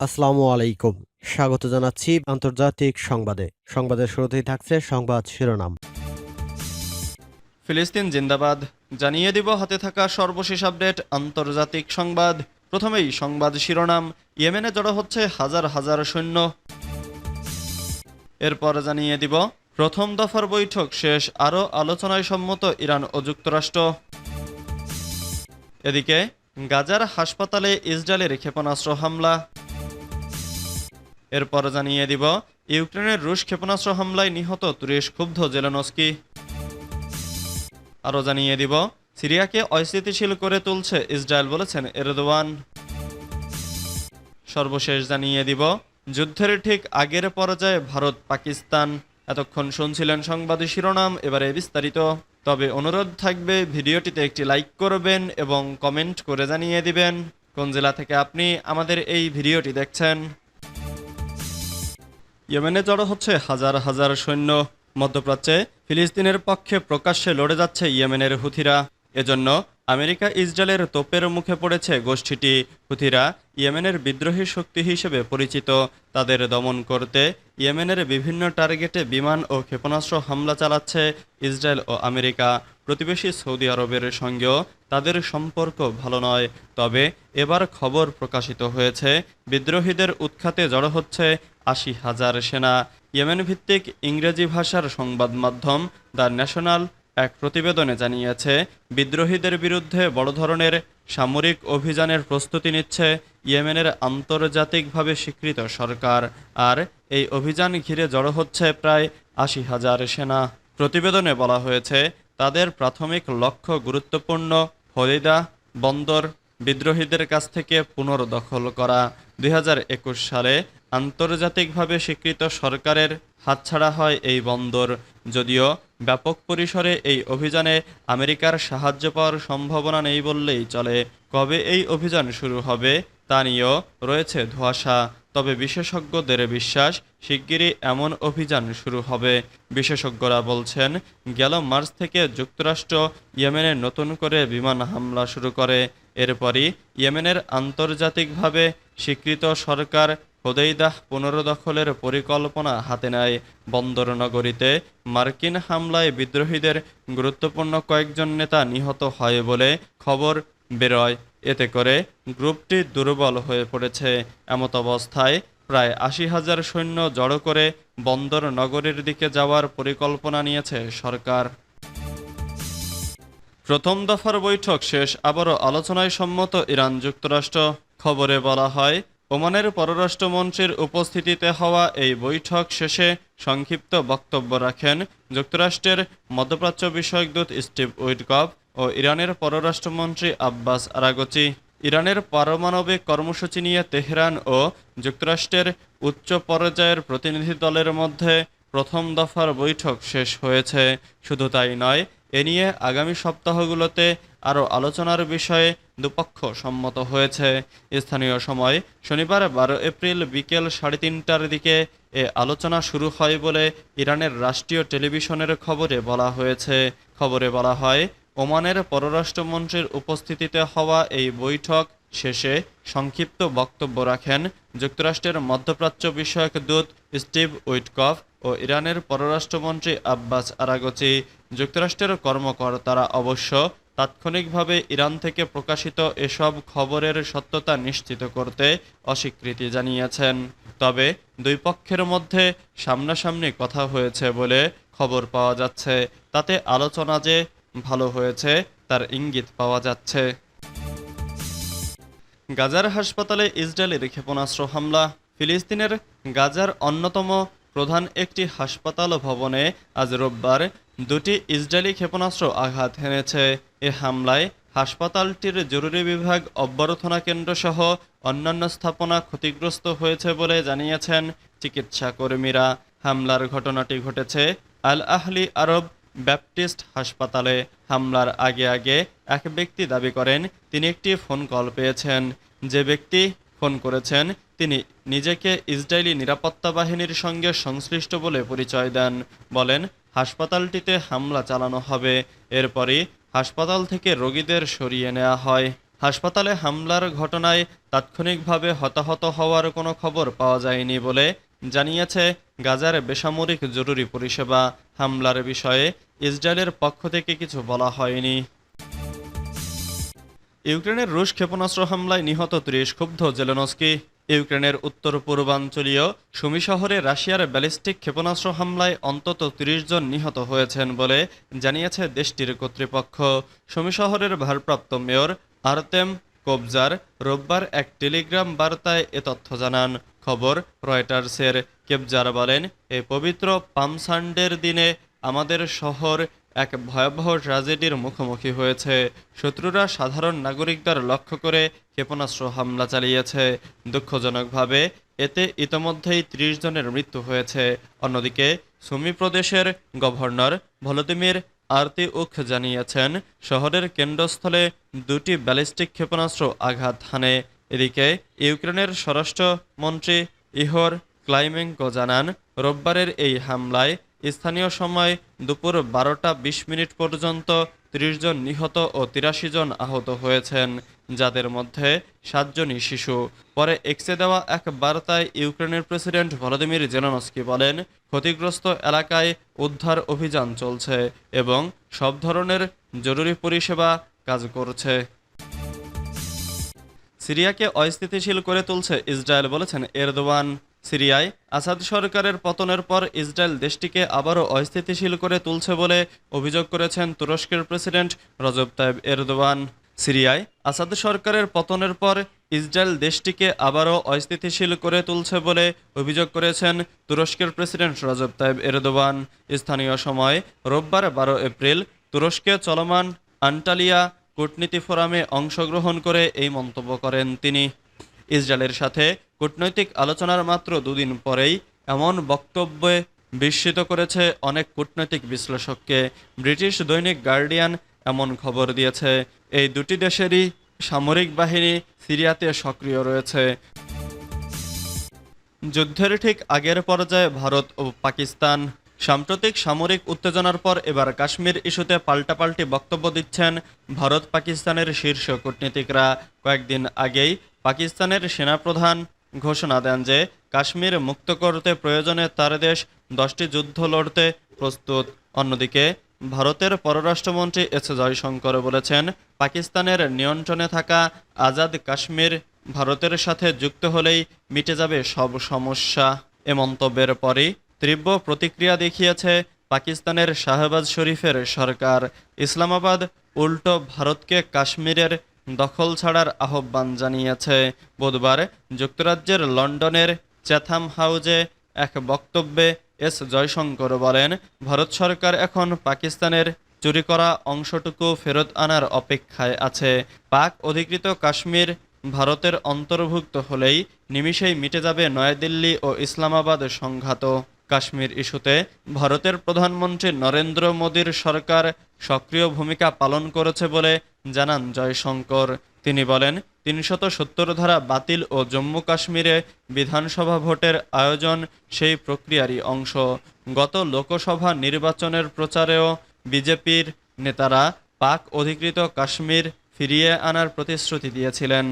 আসসালামু আলাইকুম। স্বাগত জানাচ্ছি আন্তর্জাতিক সংবাদে। সংবাদের শুরুতেই থাকছে সংবাদ শিরোনাম। ফিলিস্তিন জিন্দাবাদ। জানিয়ে দিব হাতে থাকা সর্বশেষ আপডেট, আন্তর্জাতিক সংবাদ। প্রথমেই সংবাদ শিরোনাম। ইয়েমেনে জড়ো হচ্ছে হাজার হাজার সৈন্য। এরপর জানিয়ে দিব, প্রথম দফার বৈঠক শেষ, আরও আলোচনায় সম্মত ইরান ও যুক্তরাষ্ট্র। এদিকে, গাজার হাসপাতালে ইসরায়েলের ক্ষেপণাস্ত্র হামলা। এরপর জানিয়ে দিব, ইউক্রেনের রুশ ক্ষেপণাস্ত্র হামলায় নিহত তুরেশ ক্ষুব্ধ জেলেনস্কি। আরও জানিয়ে দিব, সিরিয়াকে অস্থিতিশীল করে তুলছে ইসরায়েল বলেছেন এরদোয়ান। সর্বশেষ জানিয়ে দিব, যুদ্ধের ঠিক আগের পর্যায়ে ভারত পাকিস্তান। এতক্ষণ শুনছিলেন সংবাদ শিরোনাম, এবারে বিস্তারিত। তবে অনুরোধ থাকবে, ভিডিওটিতে একটি লাইক করবেন এবং কমেন্ট করে জানিয়ে দিবেন। কোন জেলা থেকে আপনি আমাদের এই ভিডিওটি দেখছেন? ইয়েমেনে জড়ো হচ্ছে হাজার হাজার সৈন্য। মধ্যপ্রাচ্যে ফিলিস্তিনের পক্ষে প্রকাশ্যে লড়ে যাচ্ছে ইয়েমেনের হুথিরা। এজন্য আমেরিকা ইসরায়েলের তোপের মুখে পড়েছে গোষ্ঠীটি। হুথিরা ইয়েমেনের বিদ্রোহী শক্তি হিসেবে পরিচিত। তাদের দমন করতে ইয়েমেনের বিভিন্ন টার্গেটে বিমান ও ক্ষেপণাস্ত্র হামলা চালাচ্ছে ইসরায়েল ও আমেরিকা। প্রতিবেশী সৌদি আরবের সঙ্গেও তাদের সম্পর্ক ভালো নয়। তবে এবার খবর প্রকাশিত হয়েছে, বিদ্রোহীদের উৎখাতে জড়ো হচ্ছে আশি হাজার সেনা। ইয়েমেন ভিত্তিক ইংরেজি ভাষার সংবাদ মাধ্যম দ্য ন্যাশনাল এক প্রতিবেদনে জানিয়েছে, বিদ্রোহীদের বিরুদ্ধে বড় ধরনের সামরিক অভিযানের প্রস্তুতি নিচ্ছে ইয়েমেনের আন্তর্জাতিকভাবে স্বীকৃত সরকার। আর এই অভিযান ঘিরে জড়ো হচ্ছে প্রায় আশি হাজার সেনা। প্রতিবেদনে বলা হয়েছে, তাদের প্রাথমিক লক্ষ্য গুরুত্বপূর্ণ হলিদা বন্দর বিদ্রোহীদের কাছ থেকে পুনর্দখল করা দুই হাজার একুশ সালে আন্তর্জাতিকভাবে স্বীকৃত সরকারের হাতছাড়া হয় এই বন্দর। যদিও ব্যাপক পরিসরে এই অভিযানে আমেরিকার সাহায্য পাওয়ার সম্ভাবনা নেই বললেই চলে। কবে এই অভিযান শুরু হবে তা নিয়েও রয়েছে ধোঁয়াশা। তবে বিশেষজ্ঞদের বিশ্বাস, শিগগিরই এমন অভিযান শুরু হবে। বিশেষজ্ঞরা বলছেন, গেল মার্চ থেকে যুক্তরাষ্ট্র ইয়েমেনে নতুন করে বিমান হামলা শুরু করে। এরপরই ইয়েমেনের আন্তর্জাতিকভাবে স্বীকৃত সরকার হোদেইদাহ পুনরুদখলের পরিকল্পনা হাতে নেয়। বন্দর নগরীতে মার্কিন হামলায় বিদ্রোহীদের গুরুত্বপূর্ণ কয়েকজন নেতা নিহত হয় বলে খবর বেরোয়। এতে করে গ্রুপটি দুর্বল হয়ে পড়েছে। এমত অবস্থায় প্রায় আশি হাজার সৈন্য জড়ো করে বন্দর নগরীর দিকে যাওয়ার পরিকল্পনা নিয়েছে সরকার। প্রথম দফার বৈঠক শেষ, আবারও আলোচনায় সম্মত ইরান যুক্তরাষ্ট্র। খবরে বলা হয়, ওমানের পররাষ্ট্রমন্ত্রীর উপস্থিতিতে হওয়া এই বৈঠক শেষে সংক্ষিপ্ত বক্তব্য রাখেন যুক্তরাষ্ট্রের মধ্যপ্রাচ্য বিষয়ক দূত স্টিভ উইডকপ ও ইরানের পররাষ্ট্রমন্ত্রী আব্বাস আরাগচি, ইরানের পারমাণবিক কর্মসূচি নিয়ে তেহরান ও যুক্তরাষ্ট্রের উচ্চ পর্যায়ের প্রতিনিধি দলের মধ্যে প্রথম দফার বৈঠক শেষ হয়েছে। শুধু তাই নয়, এ নিয়ে আগামী সপ্তাহগুলোতে আরও আলোচনার বিষয়ে দুপক্ষ সম্মত হয়েছে। স্থানীয় সময় শনিবার বারো এপ্রিল বিকেল সাড়ে তিনটার দিকে এ আলোচনা শুরু হয় বলে ইরানের রাষ্ট্রীয় টেলিভিশনের খবরে বলা হয়েছে। খবরে বলা হয় ওমানের পররাষ্ট্রমন্ত্রীর উপস্থিতিতে হওয়া এই বৈঠক শেষে সংক্ষিপ্ত বক্তব্য রাখেন যুক্তরাষ্ট্রের মধ্যপ্রাচ্য বিষয়ক দূত স্টিভ উইটকফ ও ইরানের পররাষ্ট্রমন্ত্রী আব্বাস আরাগচি। যুক্তরাষ্ট্রের কর্মকর্তারা অবশ্য তাৎক্ষণিকভাবে ইরান থেকে প্রকাশিত এসব খবরের সত্যতা নিশ্চিত করতে অস্বীকৃতি জানিয়েছেন। তবে দুই পক্ষের মধ্যে সামনাসামনি কথা হয়েছে বলে খবর পাওয়া যাচ্ছে। তাতে আলোচনা যে ভালো হয়েছে, তার ইঙ্গিত পাওয়া যাচ্ছে। গাজার হাসপাতালে ইসরায়েলের ক্ষেপণাস্ত্র হামলা। ফিলিস্তিনের গাজার অন্যতম প্রধান একটি হাসপাতাল ভবনে আজ রোববার দুটি ইসরায়েলি ক্ষেপণাস্ত্র আঘাত হেনেছে। এ হামলায় হাসপাতালটির জরুরি বিভাগ, অভ্যর্থনা কেন্দ্র সহ অন্যান্য স্থাপনা ক্ষতিগ্রস্ত হয়েছে বলে জানিয়েছেন চিকিৎসা কর্মীরা হামলার ঘটনাটি ঘটেছে আল আহলি আরব ব্যাপটিস্ট হাসপাতালে হামলার আগে আগে এক ব্যক্তি দাবি করেন, তিনি একটি ফোন কল পেয়েছেন। যে ব্যক্তি ফোন করেছেন, তিনি নিজেকে ইসরায়েলি নিরাপত্তা বাহিনীর সঙ্গে সংশ্লিষ্ট বলে পরিচয় দেন। বলেন, হাসপাতালটিতে হামলা চালানো হবে। এরপরই হাসপাতাল থেকে রোগীদের সরিয়ে নেওয়া হয়। হাসপাতালে হামলার ঘটনায় তাৎক্ষণিকভাবে হতাহত হওয়ার কোনো খবর পাওয়া যায়নি বলে জানিয়েছে গাজার বেসামরিক জরুরি পরিষেবা। হামলার বিষয়ে ইসরায়েলের পক্ষ থেকে কিছু বলা হয়নি। ইউক্রেনের রুশ ক্ষেপণাস্ত্র হামলায় নিহত ত্রিশ ক্ষুব্ধ জেলেনস্কি। ইউক্রেনের উত্তর পূর্বাঞ্চলীয় সুমি শহরে রাশিয়ার ব্যালিস্টিক ক্ষেপণাস্ত্র হামলায় অন্তত ত্রিশ জন নিহত হয়েছেন বলে জানিয়েছে দেশটির কর্তৃপক্ষ। সুমি শহরের ভারপ্রাপ্ত মেয়র আরতেম কোবজার রোববার এক টেলিগ্রাম বার্তায় এ তথ্য জানান। খবর রয়টার্সের। কেবজার বলেন এই পবিত্র পামসান্ডের দিনে আমাদের শহর এক ভয়াবহ ট্র্যাজেডির মুখোমুখি হয়েছে। শত্রুরা সাধারণ নাগরিকদের লক্ষ্য করে ক্ষেপণাস্ত্র হামলা চালিয়েছে। দুঃখজনকভাবে এতে ইতোমধ্যেই ত্রিশ জনের মৃত্যু হয়েছে। অন্যদিকে সুমি প্রদেশের গভর্নর ভলোদিমির আরতি উখ জানিয়েছেন, শহরের কেন্দ্রস্থলে দুটি ব্যালিস্টিক ক্ষেপণাস্ত্র আঘাত হানে। এদিকে ইউক্রেনের স্বরাষ্ট্রমন্ত্রী ইহর ক্লাইমেঙ্কো জানান, রোববারের এই হামলায় স্থানীয় সময় দুপুর বারোটা বিশ মিনিট পর্যন্ত ত্রিশ জন নিহত ও তিরাশি জন আহত হয়েছেন, যাদের মধ্যে সাতজনই শিশু। পরে এক্সে দেওয়া এক বার্তায় ইউক্রেনের প্রেসিডেন্ট ভলোদিমির জেলনস্কি বলেন, ক্ষতিগ্রস্ত এলাকায় উদ্ধার অভিযান চলছে এবং সব ধরনের জরুরি পরিষেবা কাজ করছে। সিরিয়াকে অস্থিতিশীল করে তুলছে ইসরায়েল বলেছেন এরদোয়ান। সিরিয়ায় আসাদ সরকারের পতনের পর ইসরায়েল দেশটিকে আবারও অস্থিতিশীল করে তুলছে বলে অভিযোগ করেছেন তুরস্কের প্রেসিডেন্ট রজব তাইব এরদোয়ান। সিরিয়ায় আসাদ সরকারের পতনের পর ইসরায়েল দেশটিকে আবারও অস্থিতিশীল করে তুলছে বলে অভিযোগ করেছেন তুরস্কের প্রেসিডেন্ট রজব তাইব এরদোয়ান। স্থানীয় সময় রোববার বারো এপ্রিল তুরস্কে চলমান আন্টালিয়া কূটনীতি ফোরামে অংশগ্রহণ করে এই মন্তব্য করেন তিনি। ইসরায়েলের সাথে কূটনৈতিক আলোচনার মাত্র দুদিন পরেই এমন বক্তব্যে বিস্মিত করেছে অনেক কূটনৈতিক বিশ্লেষককে। ব্রিটিশ দৈনিক গার্ডিয়ান এমন খবর দিয়েছে, এই দুটি দেশেরই সামরিক বাহিনী সিরিয়াতে সক্রিয় রয়েছে। যুদ্ধের ঠিক আগের পর্যায়ে ভারত ও পাকিস্তান সাম্প্রতিক সামরিক উত্তেজনার পর এবার কাশ্মীর ইস্যুতে পাল্টাপাল্টি বক্তব্য দিচ্ছেন ভারত পাকিস্তানের শীর্ষ কূটনীতিকরা। কয়েকদিন আগেই পাকিস্তানের সেনাপ্রধান ঘোষণা দেন যে কাশ্মীর মুক্ত করতে প্রয়োজনে তার দেশ দশটি যুদ্ধ লড়তে প্রস্তুত। অন্যদিকে, ভারতের পররাষ্ট্রমন্ত্রী এস জয়শঙ্কর বলেছেন, পাকিস্তানের নিয়ন্ত্রণে থাকা আজাদ কাশ্মীর ভারতের সাথে যুক্ত হলেই মিটে যাবে সব সমস্যা। এ মন্তব্যের পরই তীব্র প্রতিক্রিয়া দেখিয়েছে পাকিস্তানের শাহবাজ শরীফের সরকার। ইসলামাবাদ উল্টো ভারতকে কাশ্মীরের দখল ছাড়ার আহ্বান জানিয়েছে বুধবার যুক্তরাজ্যের লন্ডনের চ্যাথাম হাউজে এক বক্তব্যে এস জয়শঙ্কর বলেন, ভারত সরকার এখন পাকিস্তানের চুরি করা অংশটুকু ফেরত আনার অপেক্ষায় আছে। পাক অধিকৃত কাশ্মীর ভারতের অন্তর্ভুক্ত হলেই নিমিষেই মিটে যাবে নয়াদিল্লি ও ইসলামাবাদ সংঘাত। কাশ্মীর ইস্যুতে ভারতের প্রধানমন্ত্রী নরেন্দ্র মোদীর সরকার সক্রিয় ভূমিকা পালন করেছে বলে জানান জয়শঙ্কর। তিনি বলেন, তিনশত সত্তর ধারা বাতিল ও জম্মু কাশ্মীরে বিধানসভা ভোটের আয়োজন সেই প্রক্রিয়ারই অংশ। গত লোকসভা নির্বাচনের প্রচারেও বিজেপির নেতারা পাক অধিকৃত কাশ্মীর ফিরিয়ে আনার প্রতিশ্রুতি দিয়েছিলেন।